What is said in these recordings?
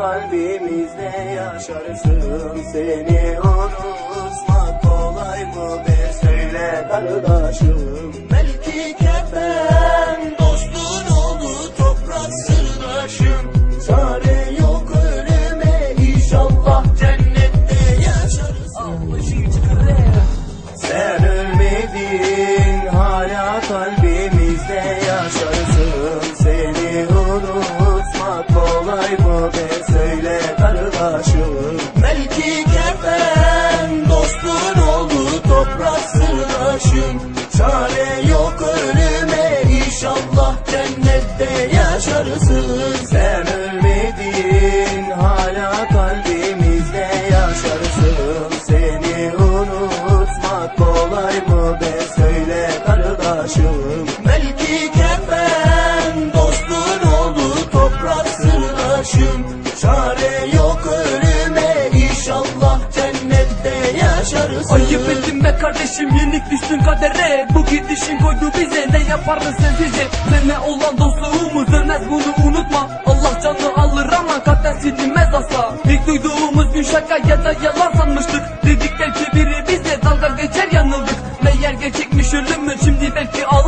kalbimizde yaşarsın Seni. Unutmak kolay mı be? Söyle kardeşim. Belki kefen dostun oldu toprak sırdaşım. Çare yok ölüme inşallah cennette yaşarsın Sen ölmedin hala kalbimizde yaşarsın Seni. Unutmak kolay mı be kardeşim Belki kefen dostun oldu toprak sırdaşım. Çare yok ölüme inşallah cennette yaşarsın. Sen ölmedin hala kalbimizde yaşarsın Ayıp ettin be kardeşim yenik düştün kadere. Bu gidişin koydu bize ne yaparız sensizce Seninle olan dostluğumuz dönmez bunu unutma. Allah canı alır ama kalpten silinmez asla. İlk duyduğumuz gün şaka ya da yalan sanmıştık. Dedik belki biri bize dalga geçer yanıldık. Meğer gerçekmiş ölümü şimdi belki ağlarız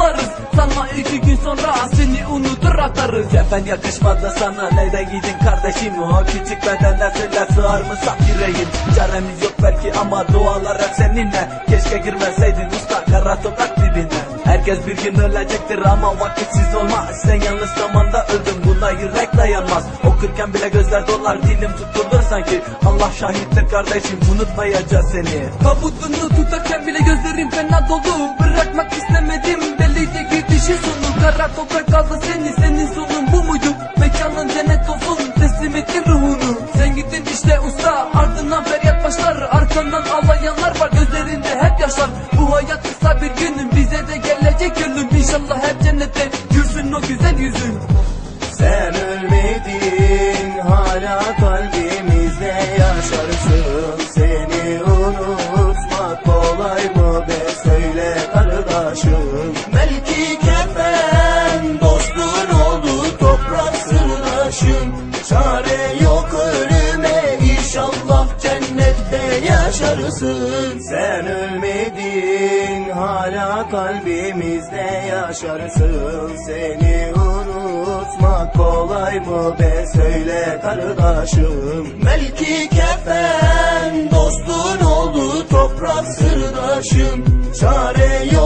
Kefen yakışmadı sana nereden gidin kardeşim? O küçük bedenden söyle sığar mı saf yüreğin Çaremiz yok belki ama dualar hep seninle. Keşke girmeseydin usta kara toprak dibine. Herkes bir gün ölecektir ama vakitsiz olmaz. Sen yanlış zamanda öldün buna yürek dayanmaz Okurken bile gözler dolar dilim tutulur sanki. Allah şahittir kardeşim unutmayacağız seni. Tabutunu tutarken bile gözlerim fena doldu Bırakmak istemedim ağlayanlar var gözlerinde hep yaşlar Bu hayat kısa bir günün bize de gelecek ölüm İnşallah hep cennette gülsün o güzel yüzün. Sen ölmedin hala kalbimizde yaşarsın. Seni unutmak kolay mı be? Söyle kardeşim. Belki cennette yaşarsın. Sen ölmedin hala kalbimizde yaşarsın. Seni unutmak kolay mı be? Söyle kardeşim. Belki kefen dostun oldu toprak sırdaşım. Çare yok